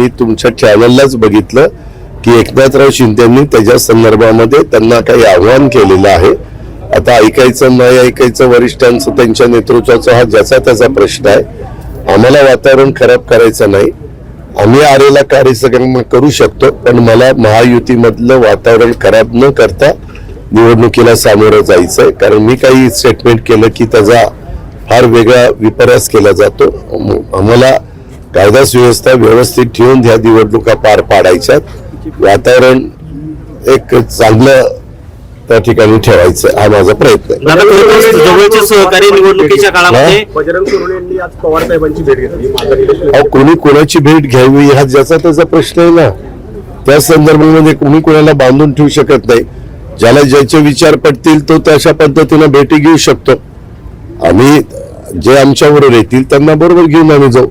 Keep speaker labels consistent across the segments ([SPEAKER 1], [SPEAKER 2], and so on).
[SPEAKER 1] मी तुमच्या चॅनललाच बघितलं की एकनाथराव शिंदेंनी त्याच्या संदर्भामध्ये त्यांना काही आव्हान केलेलं आहे. आता ऐकायचं नाही ऐकायचं वरिष्ठांचं त्यांच्या नेतृत्वाचा हा ज्याचा त्याचा प्रश्न आहे. आम्हाला वातावरण खराब करायचं नाही. आम्ही आरेला कार्यक्रम करू शकतो पण मला महायुतीमधलं वातावरण खराब न करता निवडणुकीला सामोरं जायचं आहे कारण मी काही स्टेटमेंट केलं की त्याचा फार वेगळा विपर्यास केला जातो. आम्हाला कायदा सुव्यवस्था व्यवस्थित ठेवून ह्या निवडणुका पार पाडायच्यात वातावरण एक चांगलं त्या ठिकाणी ठेवायचं हा माझा प्रयत्न आहे.
[SPEAKER 2] दादा खरोखरच जवळचे सहकारी निवडणुकीच्या काळामध्ये
[SPEAKER 3] बजरंग सोनवणे यांनी आज पवार साहेबांची भेट घेतली. माझा निलेश
[SPEAKER 1] अहो कोणी कोणाची भेट घ्यावी हा ज्याचा त्याचा प्रश्न आहे ना. त्या संदर्भामध्ये कोणी कोणाला बांधून ठेवू शकत नाही. ज्याला ज्याचे विचार पडतील तो तशा पद्धतीनं भेटी घेऊ शकतो. आम्ही जे आमच्याबरोबर येतील त्यांना बरोबर घेऊन आम्ही जाऊ.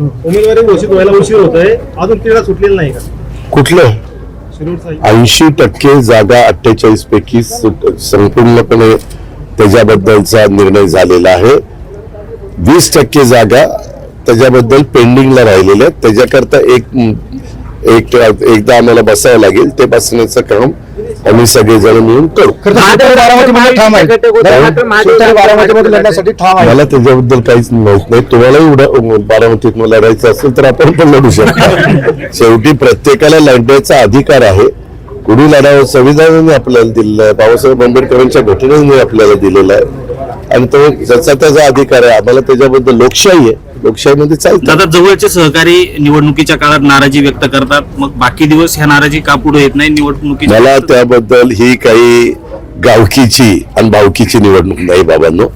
[SPEAKER 3] उमेदवारी घोषित व्हायला उशीर होत आहे अजून क्रीडा सुटलेला नाही का?
[SPEAKER 1] कुठलं? ऐंशी टक्के जागा अठ्ठेचाळीस पैकी संपूर्णपणे त्याच्याबद्दलचा निर्णय झालेला आहे. वीस टक्के जागा त्याच्याबद्दल पेंडिंगला राहिलेल्या त्याच्याकरता एक एक एकदा आम्हाला बसावं लागेल. ते बसण्याचं काम आम्ही सगळेजण मिळून करू. मला त्याच्याबद्दल काहीच माहीत नाही. तुम्हाला एवढं बारामतीत लढायचं असेल तर आपण पण लढू शकतो. शेवटी प्रत्येकाला लढण्याचा अधिकार आहे. कुणी लढावं संविधानाने आपल्याला दिलेलं आहे. बाबासाहेब आंबेडकरांच्या घटनेने आपल्याला दिलेला आहे. आणि तो ज्याचा त्याचा अधिकार आहे. आम्हाला त्याच्याबद्दल लोकशाही आहे. लोकशाहीमध्ये चालतं.
[SPEAKER 2] दादा जवळचे सहकारी निवडणुकीच्या काळात नाराजी व्यक्त करतात. मग बाकी दिवस ह्या नाराजी का पुढे येत नाही? निवडणुकी
[SPEAKER 1] मला त्याबद्दल ही काही गावकीची आणि भावकीची निवडणूक नाही बाबांनो.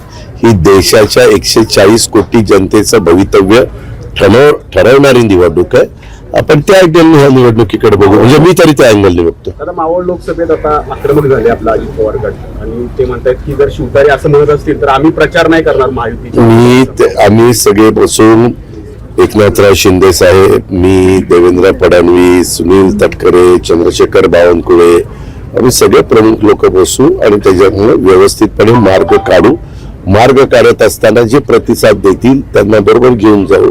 [SPEAKER 1] ही देशाच्या एकशे चाळीस कोटी जनतेचं भवितव्य ठरव ठरवणारी निवडणूक आहे. आपण त्या अँगलने ह्या निवडणुकीकडे बघू. म्हणजे मी तरी त्या अँगलने बघतो
[SPEAKER 3] आता मावळ लोकसभेत आता आक्रमक झाले आपला अजित पवार गट. आणि ते म्हणतात की जर शिवतारे असं म्हणत असतील तर आम्ही प्रचार नाही करणार महायुतीचा.
[SPEAKER 1] मी आम्ही सगळे बसून एकनाथराव शिंदे साहेब मी देवेंद्र फडणवीस सुनील तटकरे चंद्रशेखर बावनकुळे आम्ही सगळे प्रमुख लोक बसू आणि त्याच्यामुळे व्यवस्थितपणे मार्ग काढू. मार्ग काढत असताना जे प्रतिसाद देतील त्यांना बरोबर घेऊन जाऊ.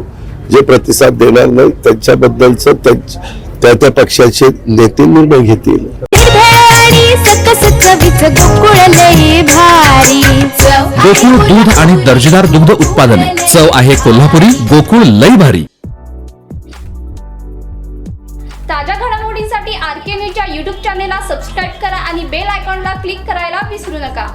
[SPEAKER 1] जे प्रतिसाद देणार नाही त्यांच्याबद्दलच त्या त्या पक्षाचे नेते निर्णय घेतील.
[SPEAKER 4] गोकुळ दूध आणि दर्जेदार दुग्ध उत्पादने. चव आहे कोल्हापुरी गोकुळ लई भारी.
[SPEAKER 5] ताज्या घडामोडींसाठी आर के न्यूजच्या यूट्यूब चॅनेलला सबस्क्राईब करा आणि बेल आयकॉनला क्लिक करायला विसरू नका.